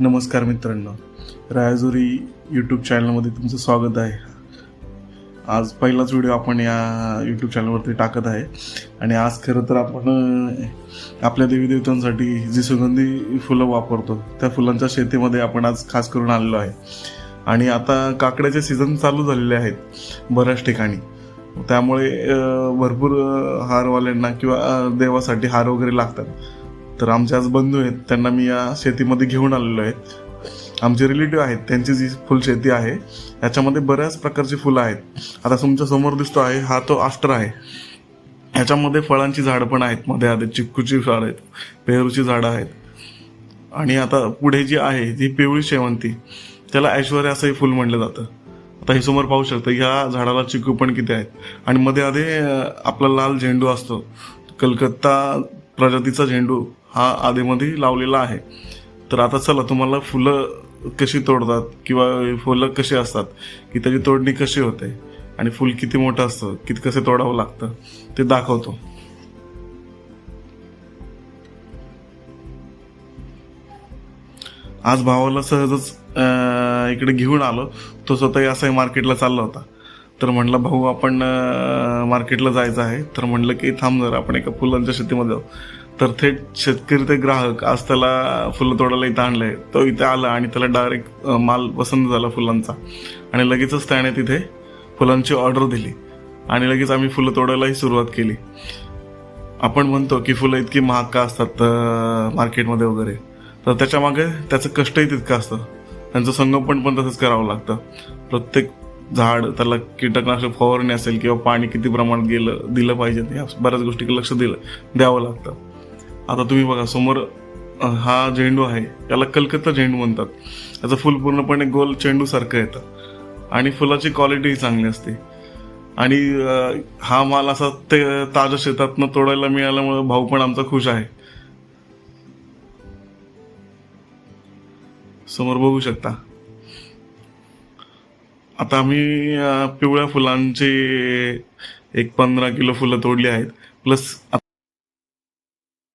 नमस्कार मित्रांनो. रायाजुरी यूट्यूब चॅनलमध्ये तुमचं स्वागत आहे. आज पहिलाच व्हिडिओ आपण या यूट्यूब चॅनलवरती टाकत आहे. आणि आज खरं तर आपण आपल्या देवीदेवतांसाठी जी सुगंधी फुलं वापरतो त्या फुलांच्या शेतीमध्ये आपण आज खास करून आलेलो आहे. आणि आता काकड्याचे सीझन चालू झालेले आहेत बऱ्याच ठिकाणी. त्यामुळे भरपूर हारवाल्यांना किंवा देवासाठी हार वगैरे लागतात. तर आमचे आज बंधू आहेत त्यांना मी या शेतीमध्ये घेऊन आलेलो आहेत आमचे रिलेटिव्ह आहेत त्यांची जी फुलशेती आहे याच्यामध्ये बऱ्याच प्रकारची फुलं आहेत. आता तुमच्यासमोर दिसतो आहे हा तो आस्टर आहे. ह्याच्यामध्ये फळांची झाडं पण आहेत मध्ये आधी चिक्कूची झाडं आहेत पेरूची झाडं आहेत. आणि आता पुढे जी आहे ती पिवळी शेवंती त्याला ऐश्वर्या असंही फुल म्हणलं जातं. आता हे समोर पाहू शकतं ह्या झाडाला चिकू पण किती आहेत. आणि मध्ये आधी आपला लाल झेंडू असतो. कलकत्ता प्रजातीचा झेंडू हा आधीमध्ये लावलेला आहे. तर आता चला तुम्हाला फुलं कशी तोडतात किंवा फुलं कशी असतात की त्याची तोडणी कशी होते आणि फुल किती मोठं असतं किती कसं तोडावं लागतं ते दाखवतो. आज भावाला सहजच इकडे घेऊन आलो. तो स्वतः असाही मार्केटला चालला होता. तर म्हणलं भाऊ आपण मार्केटला जायचं आहे. तर म्हणलं की थांब जरा आपण एका फुलांच्या शेतीमध्ये जाऊ तर थेट शेतकरी ते ग्राहक आज त्याला फुलं तोडायला इथं आणलंय. तो इथे आला आणि त्याला डायरेक्ट माल पसंत झाला फुलांचा. आणि लगेचच त्याने तिथे फुलांची ऑर्डर दिली. आणि लगेच आम्ही फुलं तोडायलाही सुरुवात केली. आपण म्हणतो की फुलं इतकी महाग का असतात मार्केटमध्ये वगैरे? तर त्याच्यामागे त्याचं कष्टही तितकं असतं. त्यांचं संगोपन पण तसंच करावं लागतं. प्रत्येक झाड त्याला कीटकनाशक फवारणी असेल किंवा पाणी किती प्रमाणात गेलं दिलं पाहिजे या बऱ्याच गोष्टी लक्ष दिलं द्यावं लागतं. आता तुम्ही बघा समोर हा झेंडू आहे त्याला कलकत्ता झेंडू म्हणतात. त्याचं फुल पूर्णपणे गोल चेंडू सारखं येतं. आणि फुलाची क्वालिटीही चांगली असते. आणि हा माल असा ते ताज्या शेतातनं तोडायला मिळाल्यामुळे भाऊ पण आमचा खुश आहे. समोर बघू शकता. आता आम्ही पिवळ्या फुलांची एक पंधरा किलो फुलं तोडली आहेत. प्लस